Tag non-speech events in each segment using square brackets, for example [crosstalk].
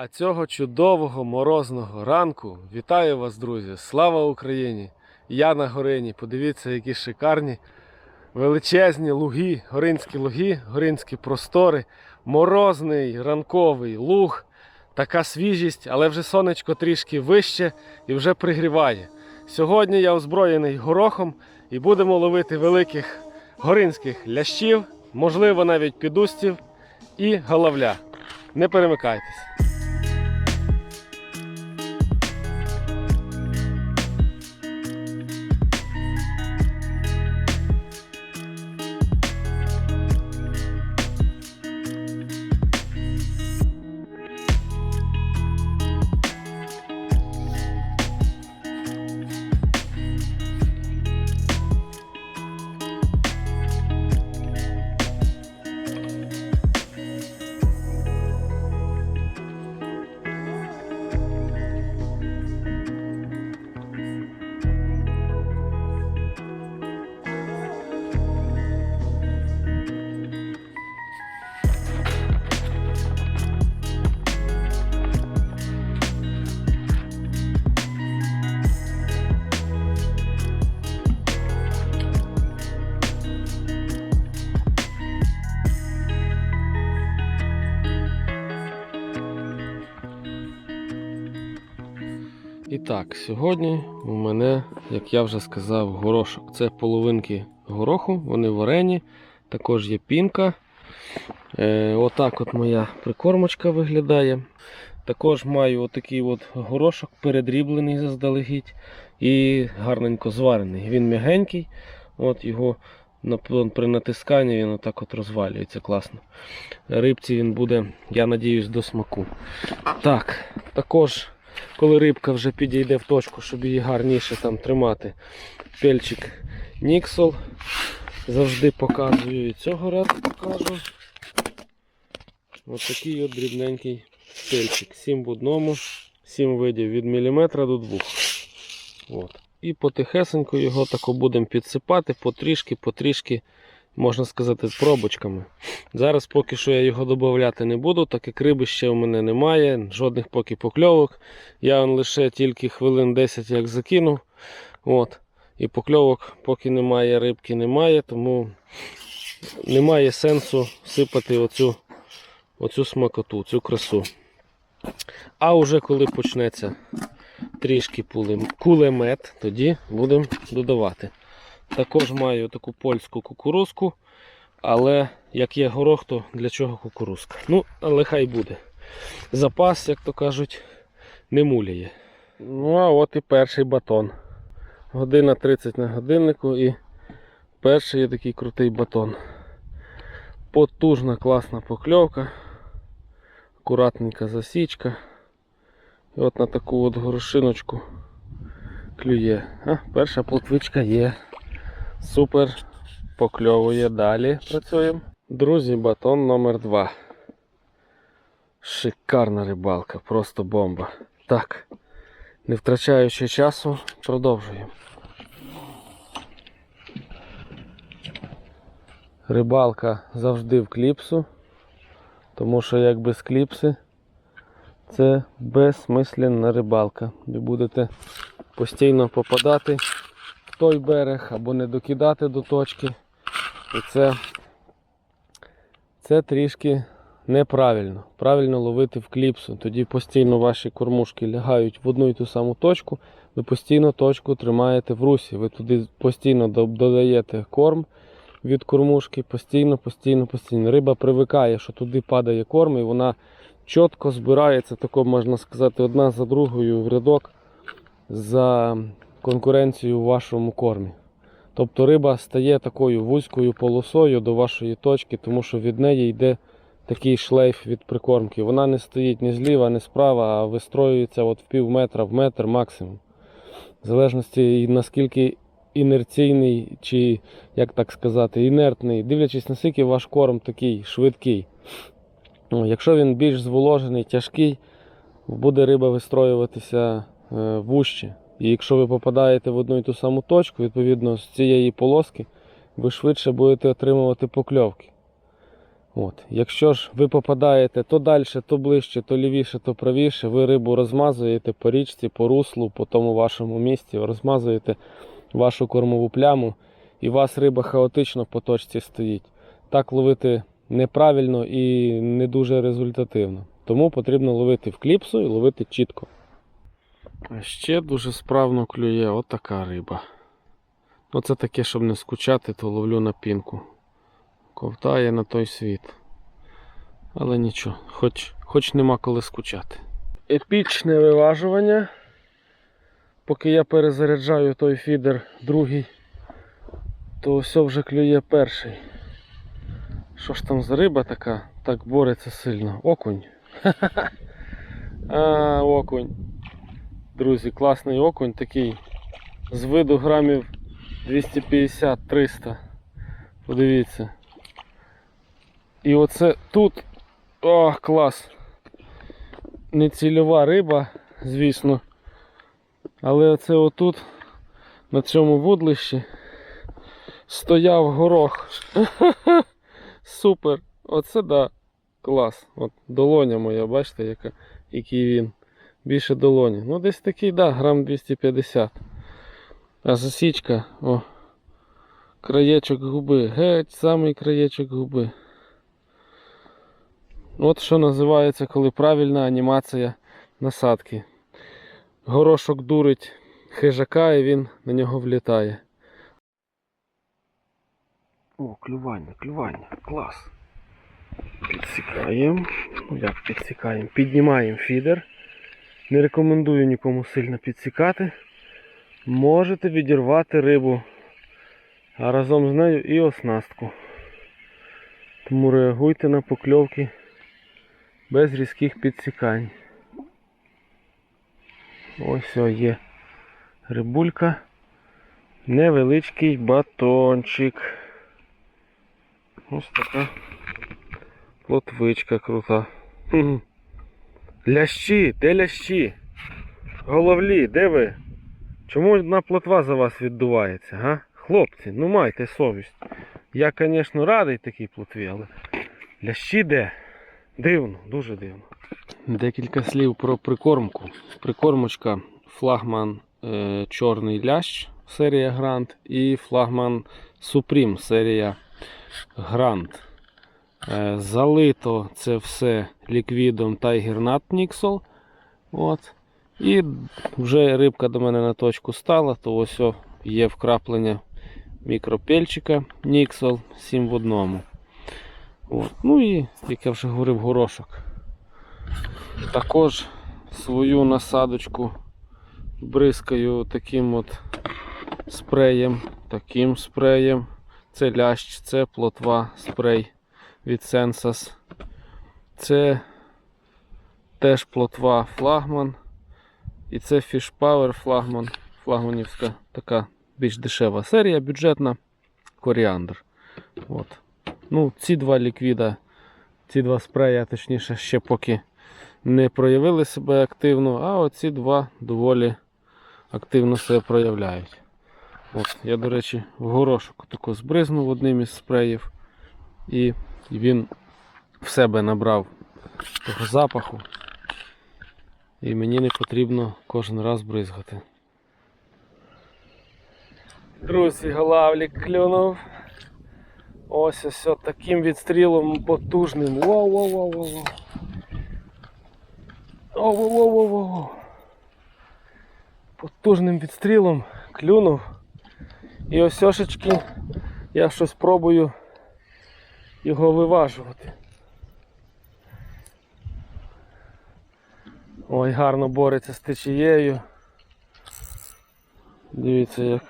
А цього чудового морозного ранку вітаю вас, друзі! Слава Україні! Я на горині. Подивіться, які шикарні величезні луги, горинські луги, горинські простори, морозний ранковий луг. Така свіжість, але вже сонечко трішки вище і вже пригріває. Сьогодні я озброєний горохом і будемо ловити великих горинських лящів, можливо, навіть підустів і головля. Не перемикайтесь. І так, сьогодні у мене, як я вже сказав, горошок. Це половинки гороху, вони варені, також є пінка. Е, отак от моя прикормочка виглядає. Також маю отакий от горошок передріблений заздалегідь і гарненько зварений. Він м'ягенький, от його при натисканні він отак от розвалюється класно. Рибці він буде, я надіюсь, до смаку. Так, також коли рибка вже підійде в точку, щоб її гарніше там тримати. Пельчик Ніксол. Завжди показую і цього разу покажу. Ось такий от дрібненький пельчик. 7 в одному, 7 видів від міліметра до 2. От. І потихесенько його тако будемо підсипати потрішки, потрішки, можна сказати, з пробочками. Зараз поки що я його додати не буду, так як риби ще в мене немає, жодних поки покльовок. Я он лише тільки хвилин 10 як закинув. От. І покльовок, поки немає, рибки немає, тому немає сенсу сипати оцю, оцю смакоту, цю красу. А вже коли почнеться трішки кулемет, тоді будемо додавати. Також маю таку польську кукурузку, але як є горох, то для чого кукурузка? Ну, але хай буде. Запас, як то кажуть, не муляє. Ну, а от і перший батон. Година 30 на годиннику і перший є такий крутий батон. Потужна класна покльовка, акуратненька засічка. І от на таку от горошиночку клює. А, перша плотвичка є. Супер. Покльовує далі. Працюємо. Друзі, батон номер 2 Шикарна рибалка, просто бомба. Так, не втрачаючи часу, продовжуємо. Рибалка завжди в кліпсу, тому що як без кліпси це безсмисленна рибалка. Ви будете постійно попадати той берег або не докидати до точки. І це, це трішки неправильно. Правильно ловити в кліпсу. Тоді постійно ваші кормушки лягають в одну і ту саму точку. Ви постійно точку тримаєте в русі. Ви туди постійно додаєте корм від кормушки, постійно, постійно, постійно. Риба привикає, що туди падає корм, і вона чітко збирається, тако можна сказати, одна за другою в рядок за конкуренцію в вашому кормі. Тобто риба стає такою вузькою полосою до вашої точки, тому що від неї йде такий шлейф від прикормки. Вона не стоїть ні зліва, ні справа, а вистроюється от в пів метра, в метр максимум. В залежності наскільки інерційний, чи як так сказати, інертний, дивлячись наскільки ваш корм такий швидкий. Ну, Якщо він більш зволожений, тяжкий, буде риба вистроюватися е, вужче. І якщо ви попадаєте в одну і ту саму точку, відповідно з цієї полоски, ви швидше будете отримувати покльовки. От. Якщо ж ви попадаєте то далі, то ближче, то лівіше, то правіше, ви рибу розмазуєте по річці, по руслу, по тому вашому місці, розмазуєте вашу кормову пляму, і у вас риба хаотично по точці стоїть. Так ловити неправильно і не дуже результативно. Тому потрібно ловити в кліпсу і ловити чітко. А ще дуже справно клює отака риба. Оце таке, щоб не скучати, то ловлю на пінку. Ковтає на той світ. Але нічого, хоч, хоч нема коли скучати. Епічне виважування. Поки я перезаряджаю той фідер другий, то все вже клює перший. Що ж там за риба така? Так бореться сильно. Окунь. [laughs] А, окунь. Друзі, класний окунь такий. З виду грамів 250-300. Подивіться. І оце тут. О, клас. Не цільова риба, звісно. Але оце отут, на цьому вудлищі, стояв горох. [laughs] Супер. Оце да. Клас. От долоня моя, бачите, яка, який він. Більше долоні. Ну десь такий, да, грам 250. А засічка, о, краєчок губи. Геть самий краєчок губи. От що називається, коли правильна анімація насадки. Горошок дурить хижака і він на нього влітає. О, клювання, клювання, клас. Підсікаємо. Ну як підсікаємо? Піднімаємо фідер. Не рекомендую нікому сильно підсікати. Можете відірвати рибу, а разом з нею і оснастку. Тому реагуйте на покльовки без різких підсікань. Ось є рибулька. Невеличкий батончик. Ось така плотвичка крута. Лящі, де лящі? Головлі, де ви? Чому одна плотва за вас віддувається, га? Хлопці, ну майте совість. Я, звісно, радий такій плотві, але лящі де? Дивно, дуже дивно. Декілька слів про прикормку. Прикормочка флагман е, Чорний лящ серія Грант і флагман Supreme серія Грант. Е, залито це все ліквідом Tiger Nut Nixol. От. І вже рибка до мене на точку стала, то ось є вкраплення мікропельчика Nixol 7 в одному. От. Ну і, як я вже говорив, горошок. Також свою насадочку бризкаю таким от спреєм, таким спреєм. Це лящ, це плотва спрей від Sensas. Це теж плотва флагман. І це Fish Power флагман. Флагманівська така більш дешева серія, бюджетна коріандр. От. Ну, ці два ліквіда, ці два спрея, точніше, ще поки не проявили себе активно, а оці два доволі активно себе проявляють. От, Я, до речі, в горошок тако збризнув одним із спреїв, і він в себе набрав того запаху. І мені не потрібно кожен раз бризгати. Друзі, голавлік клюнув. Ось ось от таким відстрілом потужним. Воу-воу-воу-воу. Воу-воу-воу-воу. Потужним відстрілом клюнув. І осьошечки я щось пробую його виважувати. Ой, гарно бореться з течією. Дивіться як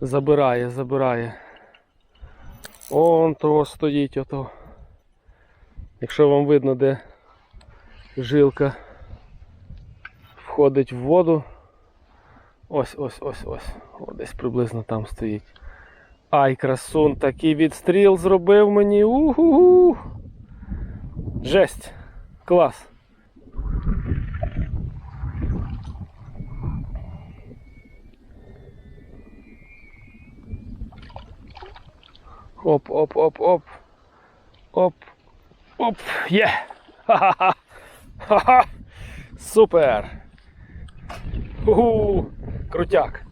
забирає, забирає. Он того стоїть ото. Якщо вам видно, де жилка входить в воду. Ось ось ось ось. О, десь приблизно там стоїть. Ай, красун, такий відстріл зробив мені. Уху. Жесть. Клас. Оп, оп, оп. Є. Ха-ха-ха. Ха-ха. Супер. у Крутяк.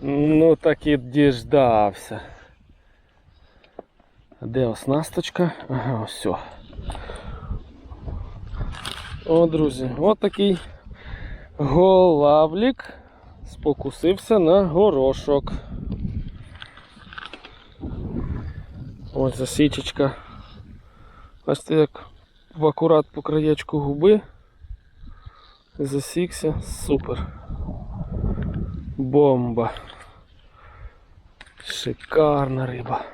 Ну так і діждався. Де оснасточка? Ага, ось. О, друзі, от такий голавлік спокусився на горошок. Ось засічечка. Бачите, як в акурат по краєчку губи. Засікся. Супер. Бомба. Шикарна риба.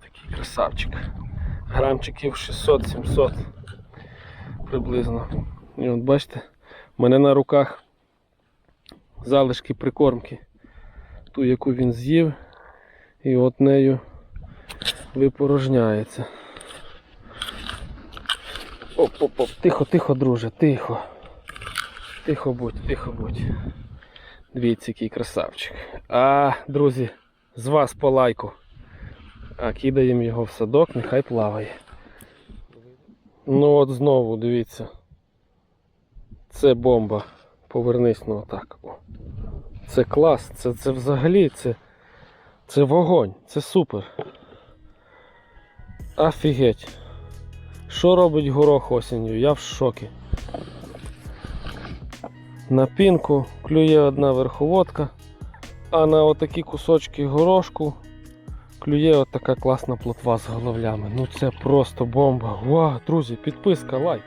Такий красавчик. Грамчиків 600-700 приблизно. І от бачите, в мене на руках залишки прикормки. Ту, яку він з'їв, і от нею випорожняється. Оп-оп-оп, тихо, тихо, друже, тихо. Тихо будь, тихо будь. Дивіться, який красавчик. А, друзі, з вас по лайку. А кидаємо його в садок, нехай плаває. Ну от знову дивіться. Це бомба. Повернись ну отак. Це клас, це, це взагалі це, це вогонь, це супер. Офігеть. Що робить горох осінню? Я в шокі. На пінку клює одна верховодка, а на отакі кусочки горошку клює отака класна плотва з головлями. Ну це просто бомба. Вау, друзі, підписка, лайк.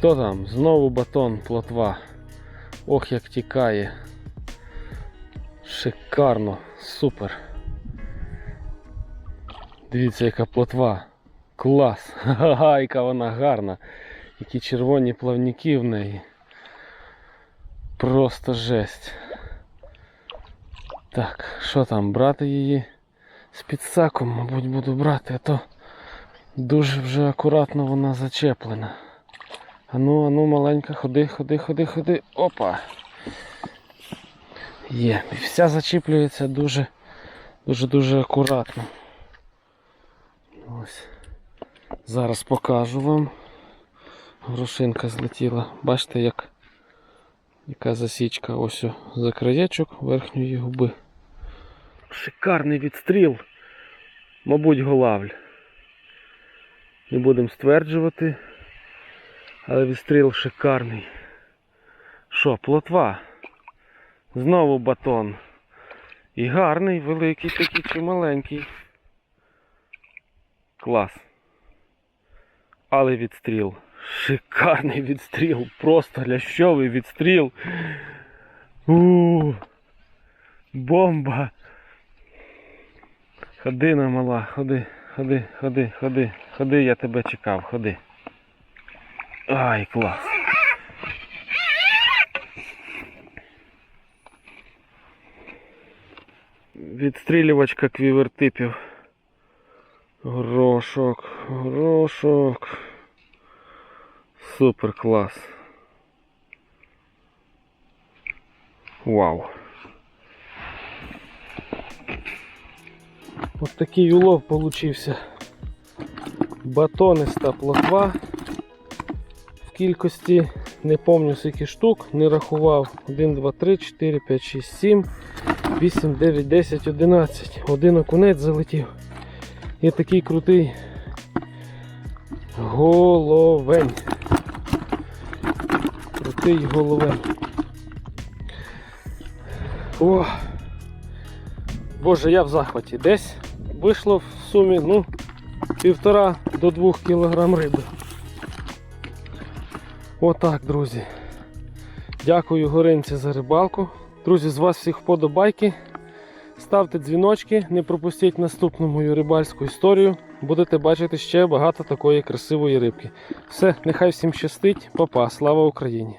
Хто там? Знову батон, плотва. Ох, як тікає. Шикарно, супер. Дивіться, яка плотва. Клас! [laughs] Ха-ха, яка вона гарна. Які червоні плавники в неї. Просто жесть. Так, що там, брати її з підсаком, мабуть, буду брати, а то дуже вже акуратно вона зачеплена. Ану, ану, маленька, ходи, ходи, ходи, ходи. Опа. Є. І вся зачіплюється дуже, дуже, дуже акуратно. Ось. Зараз покажу вам. Грошинка злетіла. Бачите, як яка засічка ось за краєчок верхньої губи. Шикарний відстріл. Мабуть, голавль. Не будемо стверджувати. Але відстріл шикарний. Що, плотва? Знову батон. І гарний, великий такий чи маленький. Клас. Але відстріл. Шикарний відстріл. Просто лящовий відстріл. у Бомба. Ходи на мала, ходи, ходи, ходи, ходи, ходи, я тебе чекав, ходи. Ай, клас. Відстрілювачка квівертипів. Горошок, горошок. Супер клас. Вау. Ось такий улов получився. Батониста плотва в Кількості, не пам'ятаю скільки штук, не рахував. 1, 2, 3, 4, 5, 6, 7, 8, 9, 10, 11. Один окунець залетів. І такий крутий головень. Крутий головень. О! Боже, я в захваті. Десь вийшло в сумі ну, півтора до двох кілограм риби. Отак, друзі. Дякую Горинці за рибалку. Друзі, з вас всіх вподобайки. Ставте дзвіночки, не пропустіть наступну мою рибальську історію. Будете бачити ще багато такої красивої рибки. Все, нехай всім щастить, Па-па, слава Україні!